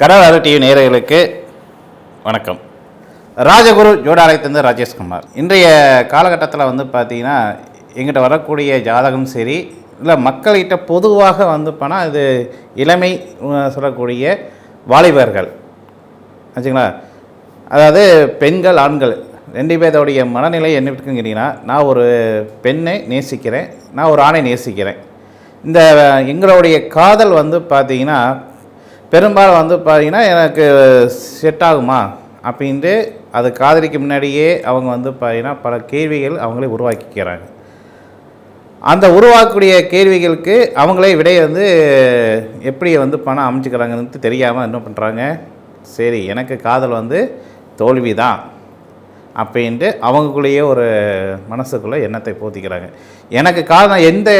கடலாறு TV நேயர்களுக்கு வணக்கம். ராஜகுரு ஜோடாலயத்திலிருந்து ராஜேஷ்குமார் இன்றைய காலகட்டத்தில் வந்து பார்த்தீங்கன்னா எங்கிட்ட வரக்கூடிய ஜாதகம் சரி இல்லை மக்கள்கிட்ட பொதுவாக வந்து போனால் இது இளமை சொல்லக்கூடிய வாலிபர்கள். ஆச்சுங்களா? அதாவது பெண்கள் ஆண்கள் ரெண்டு பேர்த்தோடைய மனநிலை என்ன இருக்குங்கிறீங்கன்னா நான் ஒரு பெண்ணை நேசிக்கிறேன் நான் ஒரு ஆணை நேசிக்கிறேன். இந்த எங்களுடைய காதல் வந்து பார்த்தீங்கன்னா பெரும்பாலும் வந்து பார்த்தீங்கன்னா எனக்கு செட் ஆகுமா? அப்படின்ட்டு அது காதலிக்கு முன்னாடியே அவங்க வந்து பார்த்தீங்கன்னா பல கேள்விகள் அவங்களே உருவாக்கிக்கிறாங்க. அந்த உருவாக்கக்கூடிய கேள்விகளுக்கு அவங்களே விடையை வந்து எப்படி வந்து பணம் அமைச்சுக்கிறாங்கன்னு தெரியாமல் என்ன பண்ணுறாங்க சரி எனக்கு காதல் வந்து தோல்வி தான் அப்படின்ட்டு அவங்களுக்குள்ளேயே ஒரு மனசுக்குள்ளே எண்ணத்தை போத்திக்கிறாங்க. எனக்கு காரணம் எந்த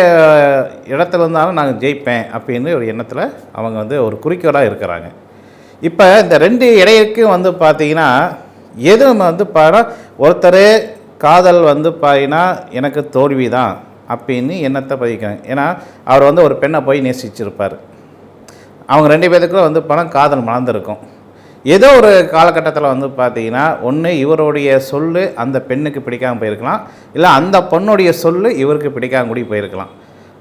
இடத்துல இருந்தாலும் நான் ஜெயிப்பேன் அப்படின்னு ஒரு எண்ணத்தில் அவங்க வந்து ஒரு குறிக்கோளாக இருக்கிறாங்க. இப்போ இந்த ரெண்டு இடையிற்கும் வந்து பார்த்தீங்கன்னா எதுவும் வந்து பாரு ஒருத்தர் காதல் வந்து பார்த்தீங்கன்னா எனக்கு தோல்வி தான் அப்படின்னு எண்ணத்தை பதிக்கிறாங்க. ஏன்னா அவர் வந்து ஒரு பெண்ணை போய் நேசிச்சிருப்பார். அவங்க ரெண்டு பேருக்குள்ள வந்து பணம் காதல் மலர்ந்துருக்கும். ஏதோ ஒரு காலகட்டத்தில் வந்து பார்த்தீங்கன்னா ஒன்று இவருடைய சொல்லு அந்த பெண்ணுக்கு பிடிக்காமல் போயிருக்கலாம். இல்லை அந்த பொண்ணுடைய சொல்லு இவருக்கு பிடிக்காம கூடி போயிருக்கலாம்.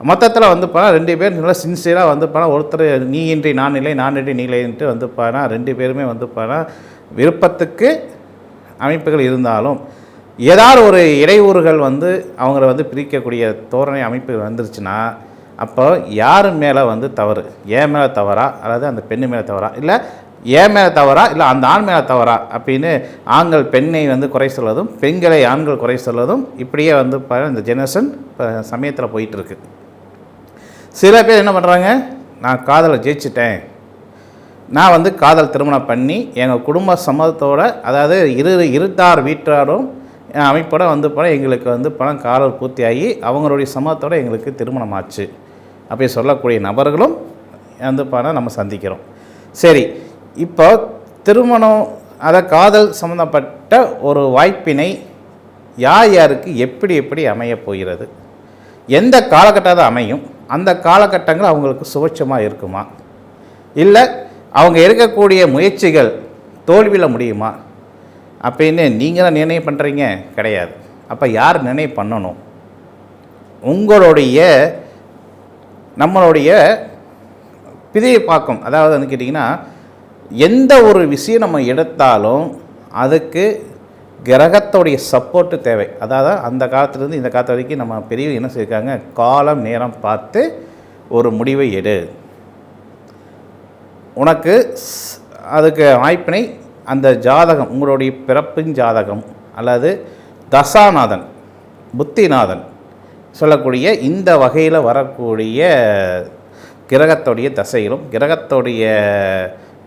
மொத்தத்தில் வந்து பார்த்தா ரெண்டு பேர் நல்லா சின்சியராக வந்து பார்த்தா ஒருத்தர் நீ இன்றி நான் இல்லை நான் இன்றி நீ இல்லைன்ட்டு வந்து போனால் ரெண்டு பேருமே வந்து பார்த்தா விருப்பத்துக்கு அமைப்புகள் இருந்தாலும் ஏதாவது ஒரு இடையூறுகள் வந்து அவங்கள வந்து பிரிக்கக்கூடிய தோரணை அமைப்பு வந்துருச்சுன்னா அப்போ யார் மேலே வந்து தவறு? ஏன் மேலே தவறா? அதாவது அந்த பெண்ணு மேலே தவறா? இல்லை ஏன் மேலே தவறா? இல்லை அந்த ஆண் மேலே தவறா? அப்படின்னு ஆண்கள் பெண்ணை வந்து குறை சொல்வதும் பெண்களை ஆண்கள் குறை சொல்வதும் இப்படியே வந்து ப- இந்த ஜெனரேஷன் இப்போ சமயத்தில் போயிட்டுருக்கு. சில பேர் என்ன பண்ணுறாங்க நான் காதலை ஜெயிச்சிட்டேன். நான் வந்து காதல் திருமணம் பண்ணி எங்கள் குடும்ப சம்மதத்தோட அதாவது இரு இருட்டார் வீட்டாரும் என் அமைப்போட வந்து போனால் எங்களுக்கு வந்து பணம் காதல் பூர்த்தியாகி அவங்களுடைய சம்மதத்தோடு எங்களுக்கு திருமணம் ஆச்சு. அப்படி சொல்லக்கூடிய நபர்களும் வந்து பணம் நம்ம சந்திக்கிறோம். சரி இப்போ திருமணம் அதை காதல் சம்மந்தப்பட்ட ஒரு வாய்ப்பினை யார் யாருக்கு எப்படி எப்படி அமையப் போகிறது? எந்த காலகட்டத்தை அமையும்? அந்த காலகட்டங்கள் அவங்களுக்கு சுபட்சமாக இருக்குமா? இல்லை அவங்க இருக்கக்கூடிய முயற்சிகள் தோல்வியில் முடியுமா? அப்படின்னு நீங்கள் தான் நிர்ணயம் பண்ணுறீங்க கிடையாது. அப்போ யார் நிர்ணயம் பண்ணணும்? உங்களுடைய நம்மளுடைய பிதையை பார்க்கும். அதாவது வந்து கேட்டிங்கன்னா எந்த ஒரு விஷயம் நம்ம எடுத்தாலும் அதுக்கு கிரகத்தோடைய சப்போர்ட்டு தேவை. அதாவது அந்த காலத்துலேருந்து இந்த காலத்து வரைக்கும் நம்ம பெரிய என்ன செய்யிருக்காங்க காலம் நேரம் பார்த்து ஒரு முடிவை எடு. உனக்கு ஸ்- அதுக்கு வாய்ப்பினை அந்த ஜாதகம் உங்களுடைய பிறப்பின் ஜாதகம் அல்லது தசாநாதன் புத்திநாதன் சொல்லக்கூடிய இந்த வகையில் வரக்கூடிய கிரகத்துடைய தசைகளும் கிரகத்துடைய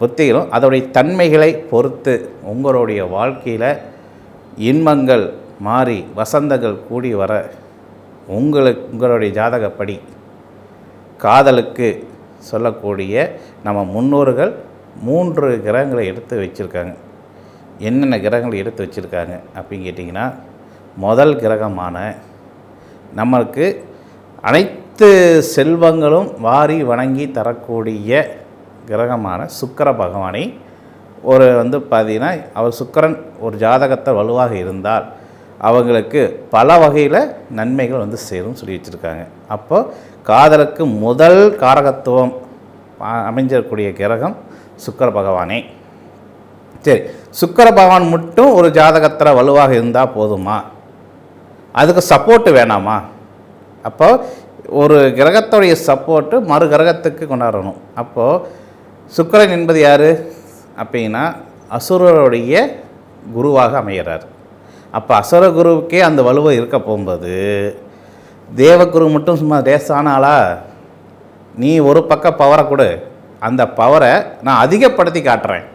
புத்திகளும் அதோடைய தன்மைகளை பொறுத்து உங்களுடைய வாழ்க்கையில் இன்பங்கள் மாறி வசந்தங்கள் கூடி வர உங்களுக்கு உங்களுடைய ஜாதகப்படி காதலுக்கு சொல்லக்கூடிய நம்ம முன்னோர்கள் மூன்று கிரகங்களை எடுத்து வச்சுருக்காங்க. என்னென்ன கிரகங்களை எடுத்து வச்சுருக்காங்க அப்படின்னு கேட்டிங்கன்னா முதல் கிரகமான நம்மளுக்கு அனைத்து செல்வங்களும் வாரி வணங்கி தரக்கூடிய கிரகமான சுக்கர பகவானை ஒரு வந்து பார்த்தீங்கன்னா அவர் சுக்கரன் ஒரு ஜாதகத்தை வலுவாக இருந்தால் அவங்களுக்கு பல வகையில் நன்மைகள் வந்து சேரும் சொல்லி வச்சுருக்காங்க. அப்போ காதலுக்கு முதல் காரகத்துவம் அ- கிரகம் சுக்கர பகவானே. சரி சுக்கர பகவான் மட்டும் ஒரு ஜாதகத்தில் வலுவாக இருந்தால் போதுமா? அதுக்கு சப்போர்ட்டு வேணாமா? அப்போ ஒரு கிரகத்துடைய சப்போர்ட்டு மறு கிரகத்துக்கு கொண்டாடணும். அப்போது சுக்கரன் என்பது யார்? அப்படின்னா அசுரருடைய குருவாக அமைகிறார் அப்போ அசுர குருவுக்கே அந்த வலுவை இருக்க போகும்போது தேவகுரு மட்டும் சும்மா லேசான நீ ஒரு பக்கம் பவரை கொடு அந்த பவரை நான் அதிகப்படுத்தி காட்டுறேன்.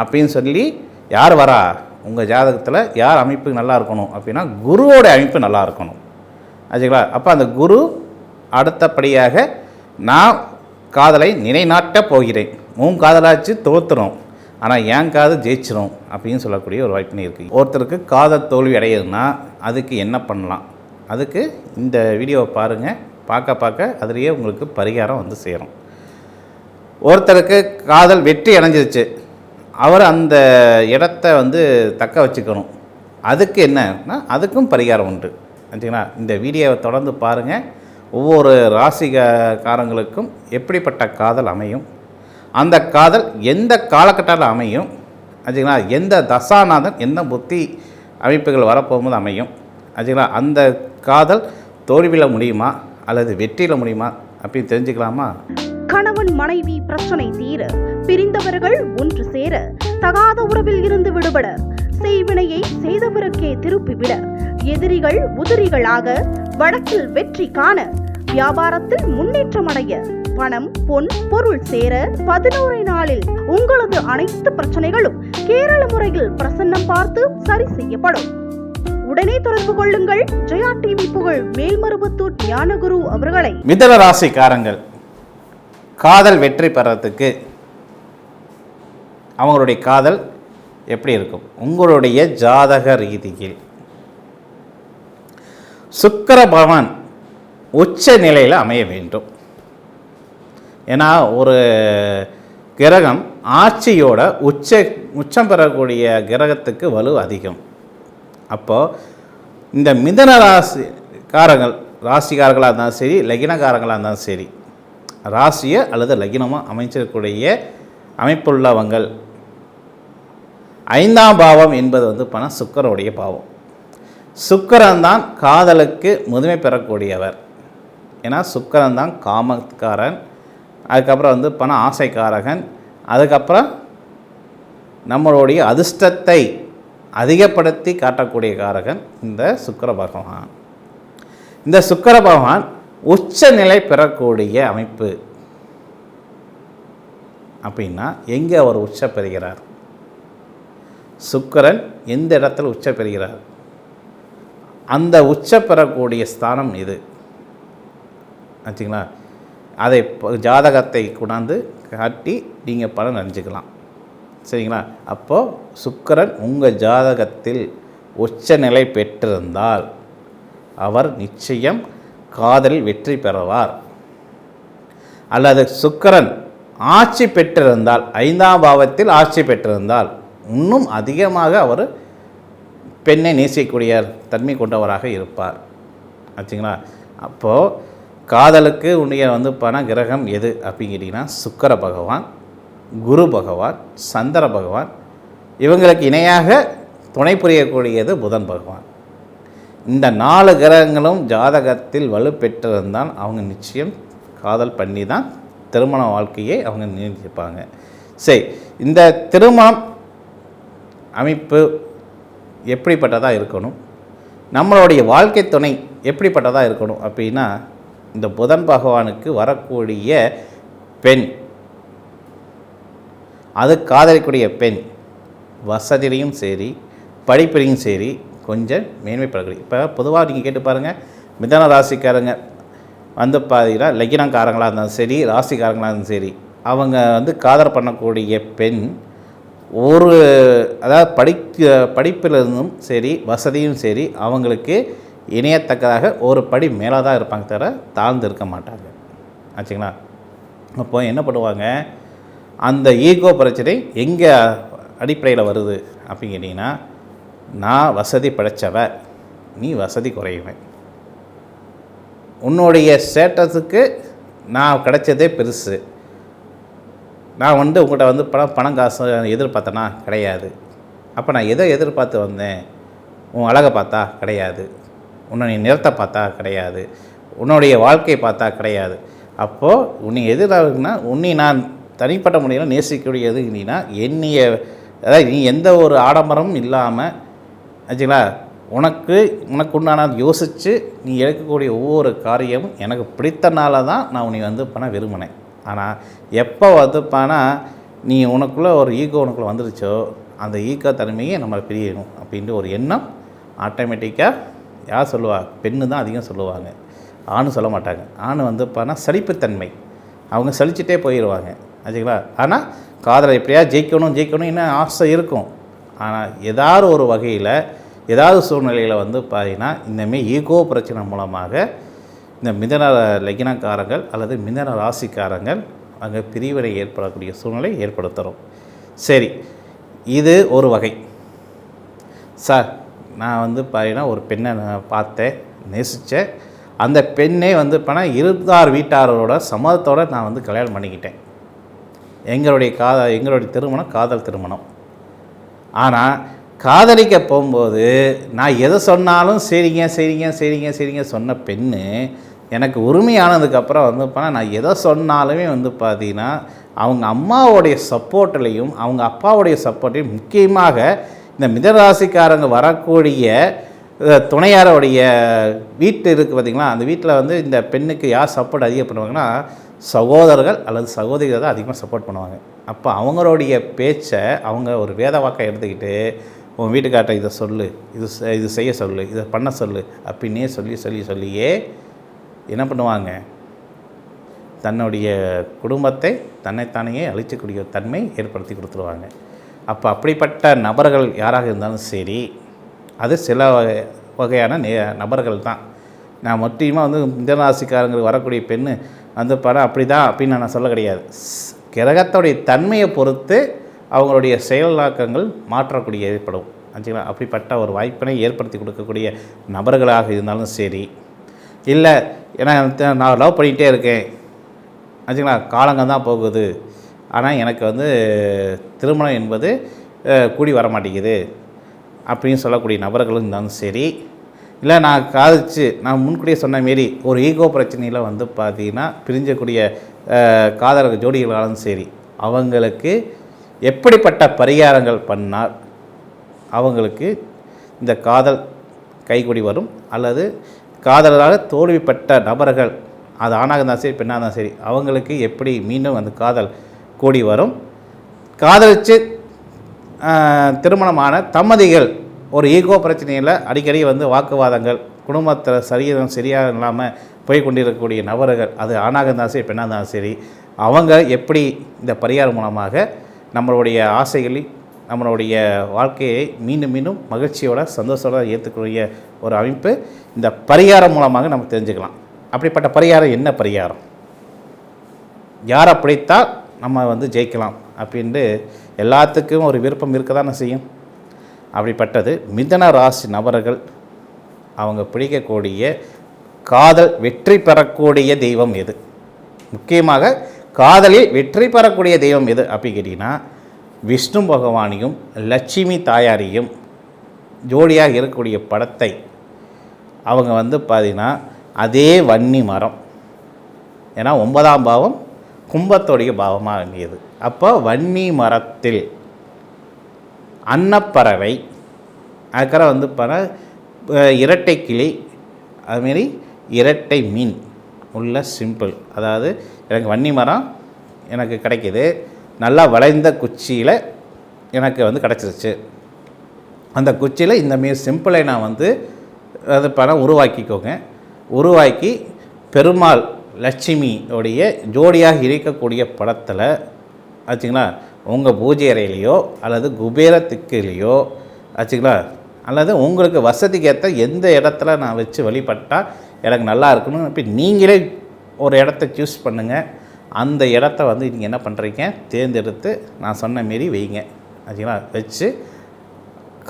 அப்படின்னு சொல்லி யார் வரா? உங்கள் ஜாதகத்தில் யார் அமைப்பு நல்லா இருக்கணும்? அப்படின்னா குருவோட அமைப்பு நல்லா இருக்கணும். ஆச்சுங்களா? அப்போ அந்த குரு அடுத்தபடியாக நான் காதலை நிலைநாட்டப் போகிறேன். உன் காதலாச்சு தோற்றுறோம் ஆனால் என் காது ஜெயிச்சிரும் அப்படின்னு சொல்லக்கூடிய ஒரு வாய்ப்பு இருக்குது ஒருத்தருக்கு காதல் தோல்வி அடையுதுன்னா அதுக்கு என்ன பண்ணலாம்? அதுக்கு இந்த வீடியோவை பாருங்கள் பார்க்க பார்க்க அதுலேயே உங்களுக்கு பரிகாரம் வந்து சேரும். ஒருத்தருக்கு காதல் வெற்றி அடைஞ்சிருச்சு. அவர் அந்த இடத்த வந்து தக்க வச்சுக்கணும். அதுக்கு என்னன்னா அதுக்கும் பரிகாரம் உண்டு. சரிங்களா? இந்த வீடியோவை தொடர்ந்து பாருங்கள் ஒவ்வொரு ராசிகாரங்களுக்கும் எப்படிப்பட்ட காதல் அமையும்? அந்த காதல் எந்த காலகட்டத்தில் அமையும்? சரிங்களா எந்த தசாநாதன் எந்த புத்தி அமைப்புகள் வரப்போகும்போது அமையும்? சரிங்களா அந்த காதல் தோல்வியில் முடியுமா? அல்லது வெற்றியில் முடியுமா? அப்படின்னு தெரிஞ்சுக்கலாமா? கணவன் மனைவி பிரச்சனை தீர பிரிந்தவர்கள் ஒன்று சேர தகாத உறவில் இருந்து விடுபட செய்வினையை செய்தவருக்கே திருப்பிவிட எதிரிகள் உதிரிகளாக வழக்கில் வெற்றி காண வியாபாரத்தில் முன்னேற்றம் அடைய பணம் பொன் பொருள் சேர பதினோரு நாளில் உங்களது அனைத்து பிரச்சனைகளும் கேரள முறையில் பிரசன்னம் பார்த்து சரி செய்யப்படும். உடனே தொடர்பு கொள்ளுங்கள். ஜெயா டிவி புகழ் மேல்மருவத்தூர் ஞானகுரு அவர்களை. மிதன ராசிக்காரங்கள் காதல் வெற்றி பெறத்துக்கு அவங்களுடைய காதல் எப்படி இருக்கும்? உங்களுடைய ஜாதக ரீதியில். சுக்கர பகவான் உச்ச நிலையில் அமைய வேண்டும். ஏன்னா ஒரு கிரகம் ஆட்சியோட உச்ச உச்சம் பெறக்கூடிய கிரகத்துக்கு வலு அதிகம். அப்போது இந்த மிதன ராசிக்காரங்கள் ராசிக்காரர்களாக இருந்தாலும் சரி லகினக்காரங்களாக இருந்தாலும் சரி ராசியை அல்லது லகினமாக அமைச்சிருக்கக்கூடிய அமைப்புள்ளவங்கள் ஐந்தாம் பாவம் என்பது வந்து பணம் சுக்கரனுடைய பாவம். சுக்கரன் தான் காதலுக்கு முதுமை பெறக்கூடியவர். ஏன்னா சுக்கரன் தான் காமக்காரன் அதுக்கப்புறம் வந்து பண ஆசைக்காரகன் அதுக்கப்புறம் நம்மளுடைய அதிர்ஷ்டத்தை அதிகப்படுத்தி காட்டக்கூடிய காரகன் இந்த சுக்கர பகவான். இந்த சுக்கர பகவான் உச்ச நிலை பெறக்கூடிய அமைப்பு. அப்படின்னா எங்கே அவர் உச்ச பெறுகிறார்? சுக்கரன் எந்த இடத்துல உச்ச பெறுகிறார்? அந்த உச்ச பெறக்கூடிய ஸ்தானம் இது ஆச்சுங்களா? அதை ஜாதகத்தை கொண்டாந்து காட்டி நீங்கள் பலன் அறிஞ்சிக்கலாம் சரிங்களா? அப்போது சுக்கரன் உங்கள் ஜாதகத்தில் உச்சநிலை பெற்றிருந்தால் அவர் நிச்சயம் காதலில் வெற்றி பெறுவார். அல்லது சுக்கரன் ஆட்சி பெற்றிருந்தால் ஐந்தாம் பாவத்தில் ஆட்சி பெற்றிருந்தால் இன்னும் அதிகமாக அவர் பெண்ணை நேசிக்கக்கூடிய தன்மை கொண்டவராக இருப்பார். ஆச்சுங்களா? அப்போது காதலுக்கு உடைய வந்து பண கிரகம் எது அப்படிங்கிட்டிங்கன்னா சுக்கர பகவான் குரு பகவான் சந்திர பகவான். இவங்களுக்கு இணையாக துணை புரியக்கூடியது புதன் பகவான். இந்த நாலு கிரகங்களும் ஜாதகத்தில் வலுப்பெற்றிருந்தால் அவங்க நிச்சயம் காதல் பண்ணி தான் திருமண வாழ்க்கையை அவங்க நீடிப்பாங்க. சரி இந்த திருமணம் அமைப்பு எப்படிப்பட்டதாக இருக்கணும்? நம்மளுடைய வாழ்க்கை துணை எப்படிப்பட்டதாக இருக்கணும் அப்படின்னா இந்த புதன் பகவானுக்கு வரக்கூடிய பெண். அது காதலிக்கூடிய பெண். வசதியிலையும் சரி படிப்பிலையும் சரி கொஞ்சம் மேன்மைப்படக்கூடிய இப்போ பொதுவாக நீங்கள் கேட்டு பாருங்கள் மிதன ராசிக்காரங்க வந்து பார்த்தீங்கன்னா லக்கினக்காரங்களாக இருந்தாலும் சரி ராசிக்காரங்களாக இருந்தாலும் சரி அவங்க வந்து காதல் பண்ணக்கூடிய பெண் ஒரு அதாவது படிக்க படிப்பிலிருந்தும் சரி வசதியும் சரி அவங்களுக்கு இணையத்தக்கதாக ஒரு படி மேலே தான் இருப்பாங்க தவிர தாழ்ந்து இருக்க மாட்டாங்க. ஆச்சுங்களா? அப்போ என்ன பண்ணுவாங்க? அந்த ஈகோ பிரச்சனை எங்கே அடிப்படையில் வருது அப்படின்னு கேட்டிங்கன்னா நான் வசதி படைத்தவ நீ வசதி குறையுவேன் உன்னுடைய ஸ்டேட்டஸுக்கு நான் கிடைச்சதே பெருசு. நான் வந்து உங்கள்கிட்ட வந்து பணம் பணம் காசு எதிர்பார்த்தனா கிடையாது. அப்போ நான் எதை எதிர்பார்த்து வந்தேன்? உன் அழகை பார்த்தா கிடையாது. உன்னுடைய நிறத்தை பார்த்தா கிடையாது. உன்னுடைய வாழ்க்கையை பார்த்தா கிடையாது. அப்போது உன்னை எதிராகுனா உன்னை நான் தனிப்பட்ட முறையில் நேசிக்கக்கூடியது இல்லைன்னா என்னைய அதாவது நீ எந்த ஒரு ஆடம்பரமும் இல்லாமல் ஆச்சுங்களா? உனக்கு உனக்கு உண்டான யோசித்து நீ எடுக்கக்கூடிய ஒவ்வொரு காரியமும் எனக்கு பிடித்தனால தான் நான் உன்னை வந்து பண்ண விரும்பினேன். ஆனால் எப்போ வந்து பண்ணா நீ உனக்குள்ளே ஒரு ஈகோ உனக்குள்ளே வந்துருச்சோ அந்த ஈகோ தன்மையை நம்மளை பிரியணும் அப்படின்ட்டு ஒரு எண்ணம் ஆட்டோமேட்டிக்காக யார் சொல்லுவா? பெண்ணு தான் அதிகம் சொல்லுவாங்க. ஆணும் சொல்ல மாட்டாங்க. ஆண் வந்து பார்த்தா சலிப்புத்தன்மை. அவங்க சலிச்சுட்டே போயிடுவாங்க ஆச்சுங்களா? ஆனால் காதலை எப்படியா ஜெயிக்கணும் ஜெயிக்கணும் என்ன ஆசை இருக்கும். ஆனால் ஏதாவது ஒரு வகையில் ஏதாவது சூழ்நிலையில் வந்து பார்த்தீங்கன்னா இந்தமாரி ஈகோ பிரச்சனை மூலமாக இந்த மிதன லகினக்காரங்கள் அல்லது மிதன ராசிக்காரங்கள் அங்கே பிரிவினை ஏற்படக்கூடிய சூழ்நிலை ஏற்படுத்துகிறோம் சரி இது ஒரு வகை. சார் நான் வந்து பார்த்தீங்கன்னா ஒரு பெண்ணை நான் பார்த்தேன் நேசித்தேன் அந்த பெண்ணே வந்து பண்ண இருந்தார் வீட்டாரோட சம்மதத்தோடு நான் வந்து கல்யாணம் பண்ணிக்கிட்டேன். எங்களுடைய காதல் எங்களுடைய திருமணம் காதல் திருமணம். ஆனால் காதலிக்க போகும்போது நான் எதை சொன்னாலும் சரிங்க சரிங்க சரிங்க சரிங்க சொன்ன பெண்ணு எனக்கு உரிமையானதுக்கப்புறம் வந்து பார்த்தா நான் எதை சொன்னாலுமே வந்து பார்த்தீங்கன்னா அவங்க அம்மாவுடைய சப்போர்ட்லேயும் அவங்க அப்பாவுடைய சப்போர்ட்டையும் முக்கியமாக இந்த மிதராசிக்காரங்க வரக்கூடிய துணையாரோடைய வீட்டு இருக்குது பார்த்தீங்களா அந்த வீட்டில் வந்து இந்த பெண்ணுக்கு யார் சப்போர்ட் அதிகம் பண்ணுவாங்கன்னா சகோதரர்கள் அல்லது சகோதரிகள் தான் அதிகமாக சப்போர்ட் பண்ணுவாங்க. அப்போ அவங்களுடைய பேச்சை அவங்க ஒரு வேத வாக்கை எடுத்துக்கிட்டு உன் வீட்டுக்கார்ட்ட இதை சொல்லு இது செ- இது செய்ய சொல்லு இதை பண்ண சொல்லு அப்படின்னே சொல்லி சொல்லி சொல்லியே என்ன பண்ணுவாங்க? தன்னுடைய குடும்பத்தை தன்னைத்தானே அழிச்சக்கூடிய தன்மை ஏற்படுத்தி கொடுத்துருவாங்க. அப்போ அப்படிப்பட்ட நபர்கள் யாராக இருந்தாலும் சரி அது சில வகை வகையான நே நபர்கள் தான். நான் முற்றிலுமாக வந்து மிதராசிக்காரங்க வரக்கூடிய பெண்ணு வந்து படம் அப்படி தான் அப்படின்னு நான் சொல்ல கிடையாது. கிரகத்தோடைய தன்மையை பொறுத்து அவங்களுடைய செயலாக்கங்கள் மாற்றக்கூடிய ஏற்படும். ஆச்சுங்களா அப்படிப்பட்ட ஒரு வாய்ப்பினை ஏற்படுத்தி கொடுக்கக்கூடிய நபர்களாக இருந்தாலும் சரி. இல்லை ஏன்னா நான் லவ் பண்ணிகிட்டே இருக்கேன். ஆச்சுங்களா காலங்கள் தான் போகுது. ஆனால் எனக்கு வந்து திருமணம் என்பது கூடி வர மாட்டேங்குது அப்படின்னு சொல்லக்கூடிய நபர்களும் இருந்தாலும் சரி. இல்லை நான் காதிச்சு நான் முன்கூட்டியே சொன்ன மாரி ஒரு ஈகோ பிரச்சனையில் வந்து பார்த்தீங்கன்னா பிரிஞ்சக்கூடிய அஹ், காதலர் ஜோடிகளாலும் சரி அவங்களுக்கு எப்படிப்பட்ட பரிகாரங்கள் பண்ணால் அவங்களுக்கு இந்த காதல் கைகூடி வரும்? அல்லது காதலால் தோல்விப்பட்ட நபர்கள் அது ஆணாக இருந்தாலும் சரி பெண்ணாக இருந்தாலும் சரி அவங்களுக்கு எப்படி மீண்டும் அந்த காதல் கூடி வரும். காதலித்து திருமணமான தம்பதிகள் ஒரு ஈகோ பிரச்சனையில் அடிக்கடி வந்து வாக்குவாதங்கள் குடும்பத்தில் சரியாக சரியாக இல்லாமல் போய் கொண்டிருக்கக்கூடிய நபர்கள் அது ஆணாக இருந்தாலும் சரி பெண்ணாக இருந்தாலும் சரி அவங்க எப்படி இந்த பரிகாரம் மூலமாக நம்மளுடைய ஆசைகளை நம்மளுடைய வாழ்க்கையை மீண்டும் மீண்டும் மகிழ்ச்சியோட சந்தோஷத்தோட ஏற்றுக்கூடிய ஒரு அமைப்பு இந்த பரிகாரம் மூலமாக நம்ம தெரிஞ்சுக்கலாம். அப்படிப்பட்ட பரிகாரம் என்ன பரிகாரம்? யாரை பிடித்தால் நம்ம வந்து ஜெயிக்கலாம் அப்படின்ட்டு எல்லாத்துக்கும் ஒரு விருப்பம் இருக்க தானே செய்யும். அப்படிப்பட்டது மிதன ராசி நபர்கள் அவங்க பிடிக்கக்கூடிய காதல் வெற்றி பெறக்கூடிய தெய்வம் எது? முக்கியமாக காதலில் வெற்றி பெறக்கூடிய தெய்வம் எது அப்படி கேட்டிங்கன்னா விஷ்ணு பகவானையும் லட்சுமி தாயாரையும் ஜோடியாக இருக்கக்கூடிய படத்தை அவங்க வந்து பார்த்திங்கன்னா அதே வன்னி மரம். ஏன்னா ஒன்பதாம் பாவம் கும்பத்தோடைய பாவமாக வேண்டியது அப்போ வன்னி மரத்தில் அன்னப்பறவை அதுக்கப்புறம் வந்து பார்த்தா இரட்டை கிளி அதுமாரி இரட்டை மீன் உள்ள சிம்பிள். அதாவது எனக்கு வன்னி மரம் எனக்கு கிடைக்கிது. நல்லா வளைந்த குச்சியில் எனக்கு வந்து கிடச்சிருச்சு. அந்த குச்சியில் இந்த மீன் சிம்பிளை நான் வந்து அது பணம் உருவாக்கிக்கோங்க. உருவாக்கி பெருமாள் லட்சுமி உடைய ஜோடியாக இருக்கக்கூடிய படத்தில் ஆச்சுங்களா உங்கள் பூஜை அறையிலையோ அல்லது குபேர திக்கிலையோ ஆச்சுங்களா அல்லது உங்களுக்கு வசதிக்கு ஏற்ற எந்த இடத்துல நான் வச்சு வழிபட்டால் எனக்கு நல்லா இருக்கணும் இப்போ நீங்களே ஒரு இடத்த சூஸ் பண்ணுங்கள் அந்த இடத்த வந்து நீங்கள் என்ன பண்ணுறீங்க தேர்ந்தெடுத்து நான் சொன்ன மாரி வைங்க. ஆச்சுங்களா வச்சு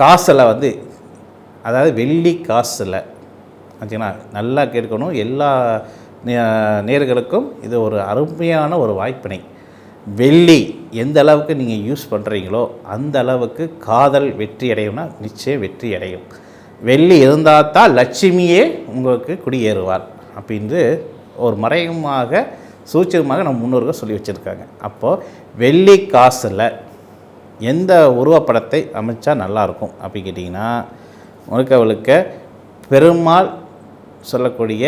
காசில் வந்து அதாவது வெள்ளி காசில் ஆச்சுங்களா நல்லா கேட்கணும். எல்லா நேர்களுக்கும் இது ஒரு அருமையான ஒரு வாய்ப்பினை. வெள்ளி எந்த அளவுக்கு நீங்கள் யூஸ் பண்ணுறீங்களோ அந்த அளவுக்கு காதல் வெற்றி அடையும்னா நிச்சயம் வெற்றி அடையும். வெள்ளி இருந்தால் தான் லட்சுமியே உங்களுக்கு குடியேறுவார் அப்படின்னு ஒரு மறைமுகமாக சூச்சகமாக நம்ம முன்னோர்கள் சொல்லி வச்சுருக்காங்க. அப்போது வெள்ளி காசில் எந்த உருவப்படத்தை அமைச்சா நல்லாயிருக்கும் அப்படி கேட்டிங்கன்னா முழுக்க முழுக்க பெருமாள் சொல்லக்கூடிய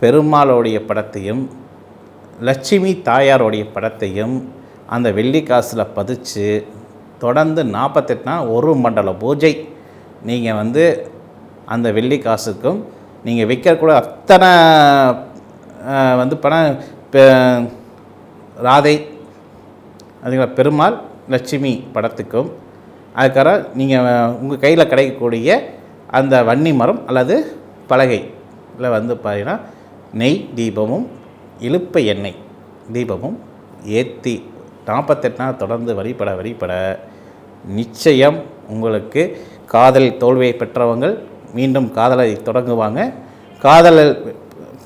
பெருமாளுடைய படத்தையும் லட்சுமி தாயாருடைய படத்தையும் அந்த வெள்ளி காசில் பதிச்சு தொடர்ந்து நாற்பத்தெட்டு நாள் ஒரு மண்டல பூஜை நீங்கள் வந்து அந்த வெள்ளி காசுக்கும் நீங்கள் விற்கக்கூட அத்தனை வந்து பணம் பெ- ராதை அதுங்களா பெருமாள் லட்சுமி படத்துக்கும் அதுக்கப்புறம் நீங்கள் உங்கள் கையில் கிடைக்கக்கூடிய அந்த வன்னி மரம் அல்லது பலகையில் வந்து பார்த்தீங்கன்னா நெய் தீபமும் இழுப்ப எண்ணெய் தீபமும் ஏற்றி நாற்பத்தெட்டு நாள் தொடர்ந்து வழிபட வழிபட. நிச்சயம் உங்களுக்கு காதல் தோல்வியை பெற்றவங்கள் மீண்டும் காதலை தொடங்குவாங்க. காதல்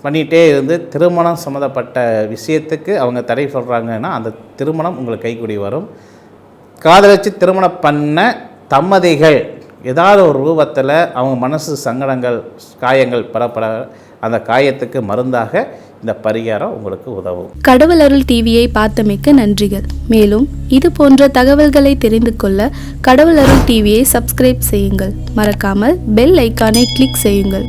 பண்ணிகிட்டே இருந்து திருமணம் சம்மந்தப்பட்ட விஷயத்துக்கு அவங்க தடை சொல்கிறாங்கன்னா அந்த திருமணம் உங்களுக்கு கைக்கூடி வரும். காதலிச்சு திருமணம் பண்ண தம்மதிகள் ஏதாவது ஒரு ரூபத்தில் அவங்க மனசு சங்கடங்கள் காயங்கள் படப்பட அந்த காயத்துக்கு மருந்தாக இந்த பரிகாரம் உங்களுக்கு உதவும். கடவுள் அருள் டிவியை பார்த்தமைக்கு நன்றிகள். மேலும் இது போன்ற தகவல்களை தெரிந்து கொள்ள கடவுள் அருள் டிவியை சப்ஸ்கிரைப் செய்யுங்கள். மறக்காமல் பெல் ஐக்கானை கிளிக் செய்யுங்கள்.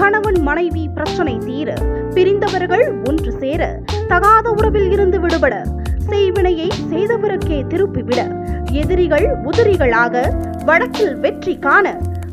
கணவன் மனைவி பிரச்சனை தீர பிரிந்தவர்கள் ஒன்று சேர தகாத உறவில் இருந்து விடுபட செய்வினையை செய்தவருக்கே திருப்பிவிட எதிரிகள் உதிரிகளாக வழக்கில் வெற்றி காண